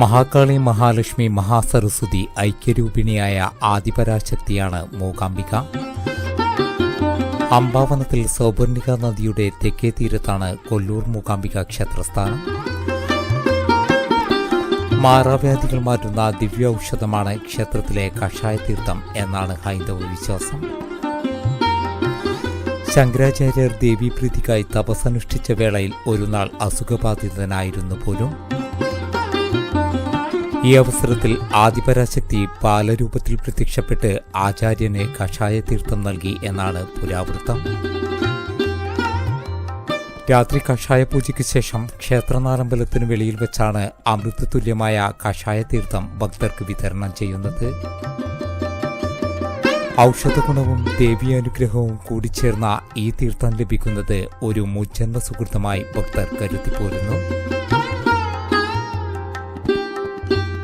മഹാകാളി മഹാലക്ഷ്മി മഹാസരസ്വതി ഐക്യരൂപിണിയായ ആദിപരാശക്തിയാണ് മൂകാംബിക. അംബാവനത്തിൽ സൗപർണിക നദിയുടെ തെക്കേ തീരത്താണ് കൊല്ലൂർ മൂകാംബിക ക്ഷേത്രസ്ഥാനം. മാറാവ്യാധികൾ മാറ്റുന്ന ദിവ്യ ഔഷധമാണ് ക്ഷേത്രത്തിലെ കഷായ തീർത്ഥം എന്നാണ് ഹൈന്ദവ വിശ്വാസം. ശങ്കരാചാര്യർ ദേവീപ്രീതിക്കായി തപസ്സനുഷ്ഠിച്ച വേളയിൽ ഒരു നാൾ അസുഖബാധിതനായിരുന്നു പോലും. ഈ അവസരത്തിൽ ആദിപരാശക്തി പാലരൂപത്തിൽ പ്രത്യക്ഷപ്പെട്ട് ആചാര്യന് കഷായ തീർത്ഥം നൽകി എന്നാണ് പുരാവൃത്തം. രാത്രി കഷായ പൂജയ്ക്ക് ശേഷം ക്ഷേത്രനാരമ്പലത്തിന് വെളിയിൽ വെച്ചാണ് അമൃത തുല്യമായ കഷായ തീർത്ഥം ഭക്തർക്ക് വിതരണം ചെയ്യുന്നത്. ഔഷധഗുണവും ദേവീയാനുഗ്രഹവും കൂടിച്ചേർന്ന ഈ തീർത്ഥം ലഭിക്കുന്നത് ഒരു മുജ്ജന്മ സുഹൃത്തമായി ഭക്തർ കരുതിപ്പോരുന്നു.